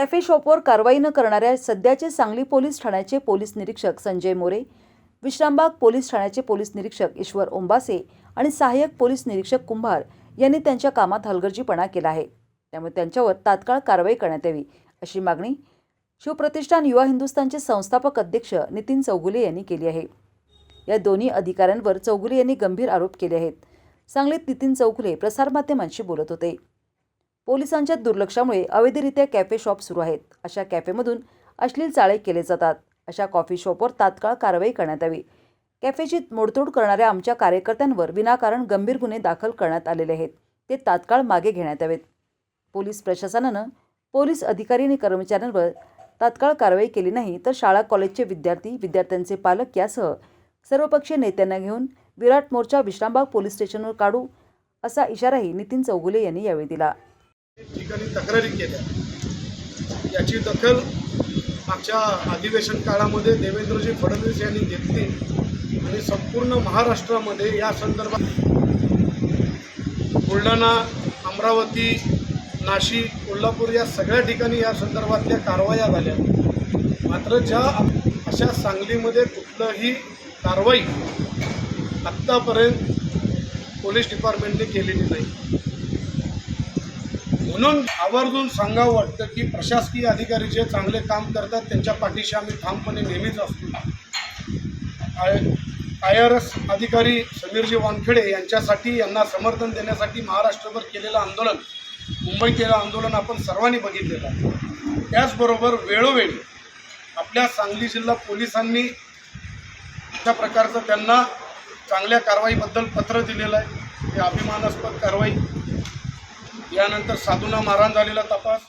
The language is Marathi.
कॅफे शॉपवर कारवाई न करणाऱ्या सध्याचे सांगली पोलीस ठाण्याचे पोलीस निरीक्षक संजय मोरे विश्रामबाग पोलीस ठाण्याचे पोलीस निरीक्षक ईश्वर ओंबासे आणि सहाय्यक पोलीस निरीक्षक कुंभार यांनी त्यांच्या कामात हलगर्जीपणा केला आहे. त्यामुळे त्यांच्यावर तात्काळ कारवाई करण्यात यावी अशी मागणी शिवप्रतिष्ठान युवा हिंदुस्थानचे संस्थापक अध्यक्ष नितीन चौगुले यांनी केली आहे. या दोन्ही अधिकाऱ्यांवर चौगुले यांनी गंभीर आरोप केले आहेत. सांगलीत नितीन चौगुले प्रसारमाध्यमांशी बोलत होते. पोलिसांच्या दुर्लक्षामुळे अवैधरित्या कॅफे शॉप सुरू आहेत. अशा कॅफेमधून अश्लील चाळे केले जातात. अशा कॉफी शॉपवर तात्काळ कारवाई करण्यात यावी. कॅफेची मोडतोड करणाऱ्या आमच्या कार्यकर्त्यांवर विनाकारण गंभीर गुन्हे दाखल करण्यात आलेले आहेत. ते तात्काळ मागे घेण्यात यावेत. पोलीस प्रशासनानं पोलीस अधिकारी आणि कर्मचाऱ्यांवर तात्काळ कारवाई केली नाही तर शाळा कॉलेजचे विद्यार्थी विद्यार्थ्यांचे पालक यासह सर्वपक्षीय नेत्यांना घेऊन विराट मोर्चा विश्रामबाग पोलीस स्टेशनवर काढू असा इशाराही नितीन चौगुले यांनी यावेळी दिला. ठिकाणी तक्रारी केल्या. याची दखल मागच्या अधिवेशन काळामध्ये देवेंद्रजी फडणवीस यांनी घेतली आणि संपूर्ण महाराष्ट्रामध्ये या संदर्भात बुलढाणा अमरावती नाशिक कोल्हापूर या सगळ्या ठिकाणी या संदर्भातल्या कारवाया झाल्या. मात्र ज्या अशा सांगलीमध्ये कुठलंही कारवाई आत्तापर्यंत पोलीस डिपार्टमेंटने केलेली नाही. म्हणून आवर्जून सांगावं वाटतं की प्रशासकीय अधिकारी जे चांगले काम करतात त्यांच्या पाठीशी आम्ही ठामपणे नेहमीच असतो. आय आय आर एस अधिकारी समीरजी वानखेडे यांच्यासाठी यांना समर्थन देण्यासाठी महाराष्ट्रभर केलेलं आंदोलन मुंबई केलं आंदोलन आपण सर्वांनी बघितलेलं आहे. त्याचबरोबर वेळोवेळी आपल्या सांगली जिल्हा पोलिसांनी अशा प्रकारचं त्यांना चांगल्या कारवाईबद्दल पत्र दिलेलं आहे. हे अभिमानास्पद कारवाई. यानंतर साधूंना मारहाण झालेला तपास.